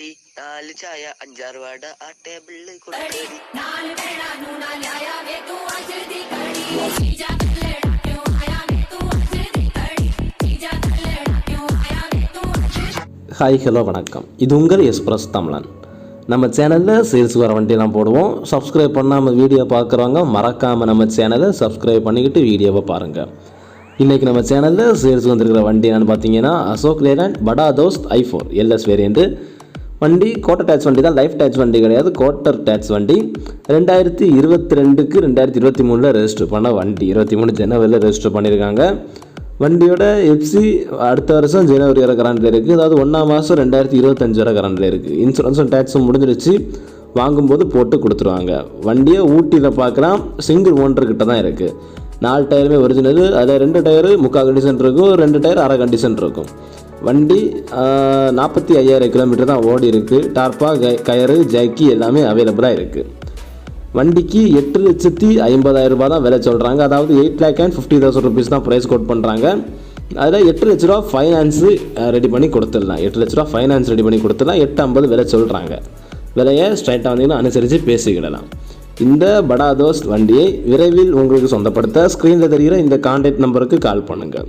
കിട്ടി ചായ അഞ്ചാറ് ആ ടേബിളിൽ ஹாய் ஹலோ வணக்கம் இது உங்கள் எஸ்பிரஸ் தமிழன் நம்ம சேனலில் சேல்ஸ் வர வண்டிலாம் போடுவோம் சப்ஸ்கிரைப் பண்ணாமல் வீடியோ பார்க்குறவங்க மறக்காமல் நம்ம சேனலை சப்ஸ்கிரைப் பண்ணிக்கிட்டு வீடியோவை பாருங்கள் இன்றைக்கி நம்ம சேனலில் சேல்ஸ் வந்திருக்கிற வண்டி என்னென்னு பார்த்தீங்கன்னா Ashok Leyland Bada Dost i four LS variant வண்டி கோட்டர் டேக்ஸ் வண்டி தான் லைஃப் டேக்ஸ் வண்டி கிடையாது. கோட்டர் டேக்ஸ் வண்டி. ரெண்டாயிரத்தி இருபத்தி ரெண்டுக்கு ரெண்டாயிரத்தி இருபத்தி மூணில் ரெஜிஸ்டர் பண்ண வண்டி. இருபத்தி மூணு ஜனவரியில் ரெஜிஸ்டர் பண்ணியிருக்காங்க வண்டியோட எஃப்சி அடுத்த வருஷம் ஜனவரி வரை கரண்டில் இருக்குது அதாவது ஒன்றாம் மாதம் ரெண்டாயிரத்தி இருபத்தஞ்சு வரை கரண்டில் இருக்குது இன்சூரன்ஸும் டேக்ஸும் முடிஞ்சிருச்சு வாங்கும்போது போட்டு கொடுத்துருவாங்க. வண்டியை ஊட்டியில் பார்க்கலாம். சிங்கிள் ஓனர்கிட்ட தான் இருக்குது நாலு டயருமே ஒரிஜினல் அதில் ரெண்டு டயரு முக்கால் கண்டிஷன் இருக்கும். ரெண்டு டயர் அரை கண்டிஷன் இருக்கும். வண்டி நாற்பத்தி ஐயாயிரம் கிலோமீட்டர் தான் ஓடி இருக்குது டார்பா க கயறு ஜாக்கி எல்லாமே அவைலபிளாக இருக்குது வண்டிக்கு எட்டு லட்சத்தி ஐம்பதாயிரம் ரூபாய் தான் விலை சொல்கிறாங்க அதாவது eight lakh and fifty thousand rupees தான் ப்ரைஸ் கோட் பண்ணுறாங்க அதில் எட்டு லட்ச ரூபா ஃபைனான்ஸு ரெடி பண்ணி கொடுத்துடலாம். எட்டு லட்ச ரூபா ஃபைனான்ஸ் ரெடி பண்ணி கொடுத்துடலாம். எட்டு ஐம்பது விலை சொல்கிறாங்க விலையை ஸ்ட்ரைட்டாக வந்தீங்கன்னா அனுசரித்து பேசிக்கிடலாம். இந்த படா வண்டியை விரைவில் உங்களுக்கு சொந்தப்படுத்த ஸ்க்ரீனில் தெரிகிற இந்த கான்டாக்ட் நம்பருக்கு கால் பண்ணுங்கள்